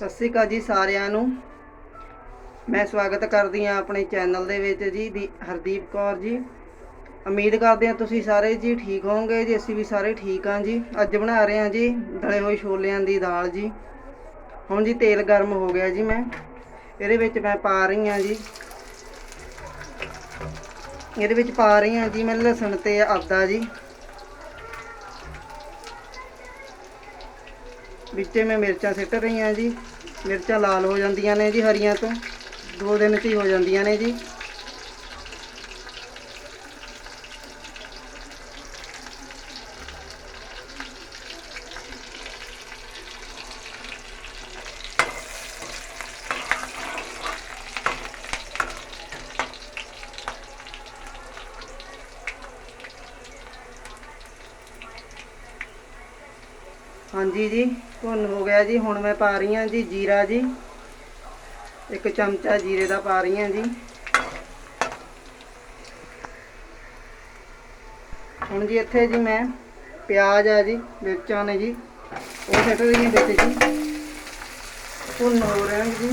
ਸਤਿ ਸ੍ਰੀ ਅਕਾਲ ਜੀ ਸਾਰਿਆਂ ਨੂੰ। ਮੈਂ ਸਵਾਗਤ ਕਰਦੀ ਹਾਂ ਆਪਣੇ ਚੈਨਲ ਦੇ ਵਿੱਚ ਜੀ ਦੀ ਹਰਦੀਪ ਕੌਰ ਜੀ। ਉਮੀਦ ਕਰਦੇ ਹਾਂ ਤੁਸੀਂ ਸਾਰੇ ਜੀ ਠੀਕ ਹੋਵੋਗੇ, ਜੀ ਅਸੀਂ ਵੀ ਸਾਰੇ ਠੀਕ ਹਾਂ ਜੀ। ਅੱਜ ਬਣਾ ਰਹੇ ਹਾਂ ਜੀ ਦਲੇ ਹੋਏ ਛੋਲਿਆਂ ਦੀ ਦਾਲ ਜੀ। ਹੁਣ ਜੀ ਤੇਲ ਗਰਮ ਹੋ ਗਿਆ ਜੀ ਮੈਂ। ਇਹਦੇ ਵਿੱਚ ਮੈਂ ਪਾ ਰਹੀ ਹਾਂ ਜੀ। ਇਹਦੇ ਵਿੱਚ ਪਾ ਰਹੀ ਹਾਂ ਜੀ ਮੈਂ ਲਸਣ ਤੇ ਆਦਾ ਜੀ। ਵਿੱਚੇ ਮੈਂ ਮਿਰਚਾਂ ਸਿੱਟ ਰਹੀ ਹਾਂ ਜੀ। ਮਿਰਚਾਂ ਲਾਲ ਹੋ ਜਾਂਦੀਆਂ ਨੇ ਜੀ ਹਰੀਆਂ ਤੋਂ। ਦੋ ਦਿਨ ਚ ਹੀ ਹੋ ਜਾਂਦੀਆਂ ਨੇ ਜੀ। ਹਾਂਜੀ ਜੀ, ਭੁੰਨ ਹੋ ਗਿਆ ਜੀ, ਹੁਣ ਮੈਂ ਪਾ ਰਹੀ ਹਾਂ ਜੀ ਜੀਰਾ ਜੀ। ਇੱਕ ਚਮਚਾ ਜੀਰੇ ਦਾ ਪਾ ਰਹੀ ਹਾਂ ਜੀ। ਹੁਣ ਜੀ ਇੱਥੇ ਜੀ ਮੈਂ ਪਿਆਜ਼ ਆ ਜੀ, ਮਿਰਚਾਂ ਨੇ ਜੀ, ਉਹ ਸਿੱਟ ਰਹੀ ਵਿੱਚ ਜੀ। ਭੁੰਨ ਹੋ ਰਹੇ ਜੀ।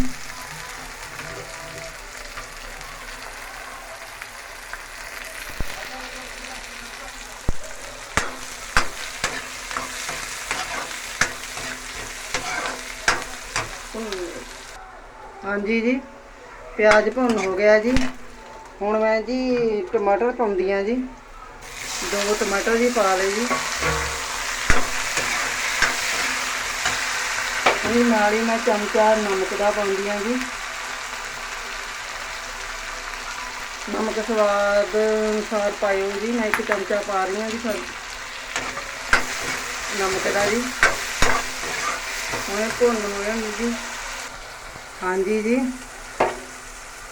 ਹਾਂਜੀ ਜੀ, ਪਿਆਜ਼ ਭੁੰਨ ਹੋ ਗਿਆ ਜੀ। ਹੁਣ ਮੈਂ ਜੀ ਟਮਾਟਰ ਪਾਉਂਦੀ ਆ ਜੀ। ਦੋ ਟਮਾਟਰ ਜੀ ਪਾ ਲਏ ਜੀ। ਹੁਣ ਨਾਲ ਹੀ ਮੈਂ ਚਮਚਾ ਨਮਕ ਦਾ ਪਾਉਂਦੀ ਆ ਜੀ। ਨਮਕ ਸਵਾਦ ਅਨੁਸਾਰ ਪਾਇਓ ਜੀ, ਮੈਂ ਇੱਕ ਚਮਚਾ ਪਾ ਰਹੀ ਹਾਂ ਜੀ ਸਰ। ਨਮਕ ਦਾ ਜੀ। ਹੁਣ ਇਹ ਭੁੰਨ ਹੋ ਜੀ। ਹਾਂਜੀ ਜੀ।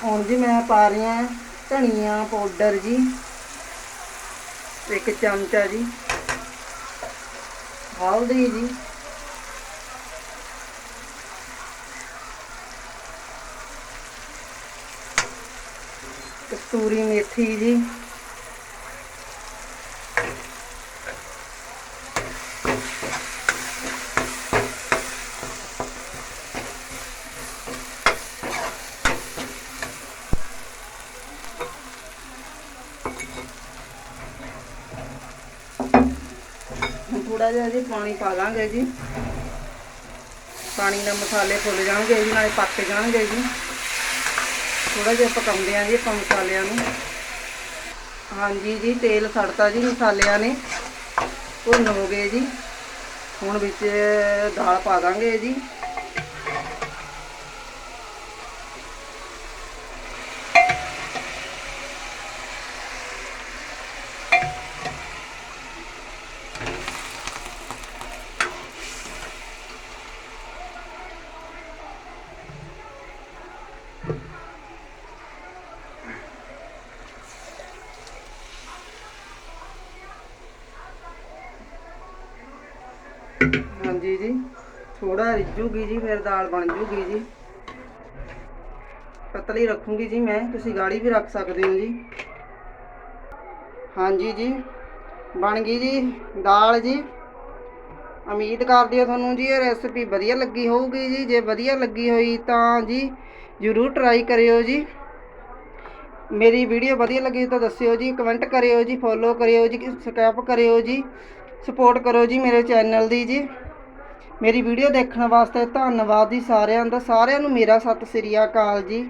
ਹੁਣ ਜੀ ਮੈਂ ਪਾ ਰਹੀ ਹਾਂ ਧਨੀਆ ਪਾਊਡਰ ਜੀ, ਇੱਕ ਚਮਚਾ ਜੀ। ਹਲਦੀ ਜੀ। ਕਸਤੂਰੀ ਮੇਥੀ ਜੀ। ਥੋੜਾ ਜਿਹਾ ਜੀ, ਪਾਣੀ ਪਾ ਲਾਂਗੇ ਜੀ। ਪਾਣੀ ਨਾਲ ਮਸਾਲੇ ਫੁੱਲ ਜਾਣਗੇ ਜੀ, ਨਾਲੇ ਪੱਕ ਜਾਣਗੇ ਜੀ। ਥੋੜਾ ਜਿਹਾ ਪਕਾਉਂਦੇ ਆਂ ਜੀ ਆਪਾਂ ਮਸਾਲਿਆਂ ਨੂੰ। ਹਾਂਜੀ ਜੀ, ਤੇਲ ਸੜਤਾ ਜੀ ਮਸਾਲਿਆਂ ਨੇ। ਭੁੰਨ ਹੋ ਗਏ ਜੀ। ਹੁਣ ਵਿੱਚ ਦਾਲ ਪਾ ਦਾਂਗੇ ਜੀ। ਹਾਂਜੀ ਜੀ। ਥੋੜਾ ਰਿੱਝੂਗੀ ਜੀ ਫਿਰ ਦਾਲ ਬਣ ਜੂਗੀ ਜੀ। ਪਤਲੀ ਰੱਖੂਗੀ ਜੀ ਮੈਂ, ਤੁਸੀਂ ਗਾੜੀ ਵੀ ਰੱਖ ਸਕਦੇ ਹੋ ਜੀ। ਹਾਂਜੀ ਜੀ, ਬਣ ਗਈ ਜੀ ਦਾਲ ਜੀ। ਉਮੀਦ ਕਰਦੀ ਹਾਂ ਤੁਹਾਨੂੰ ਜੀ ਇਹ ਰੈਸਪੀ ਵਧੀਆ ਲੱਗੀ ਹੋਊਗੀ ਜੀ। ਜੇ ਵਧੀਆ ਲੱਗੀ ਹੋਈ ਤਾਂ ਜੀ ਜ਼ਰੂਰ ਟਰਾਈ ਕਰਿਓ ਜੀ। ਮੇਰੀ ਵੀਡੀਓ ਵਧੀਆ ਲੱਗੀ ਤਾਂ ਦੱਸਿਓ ਜੀ ਕਮੈਂਟ ਕਰਿਓ ਜੀ ਫੋਲੋ ਕਰਿਓ ਜੀ ਸਬਸਕ੍ਰਾਈਬ ਕਰਿਓ ਜੀ। ਸਪੋਰਟ ਕਰੋ ਜੀ ਮੇਰੇ ਚੈਨਲ ਦੀ ਜੀ। ਮੇਰੀ ਵੀਡੀਓ ਦੇਖਣ ਵਾਸਤੇ ਧੰਨਵਾਦ ਜੀ ਸਾਰਿਆਂ ਦਾ। ਸਾਰਿਆਂ ਨੂੰ ਮੇਰਾ ਸਤਿ ਸ੍ਰੀ ਅਕਾਲ ਜੀ।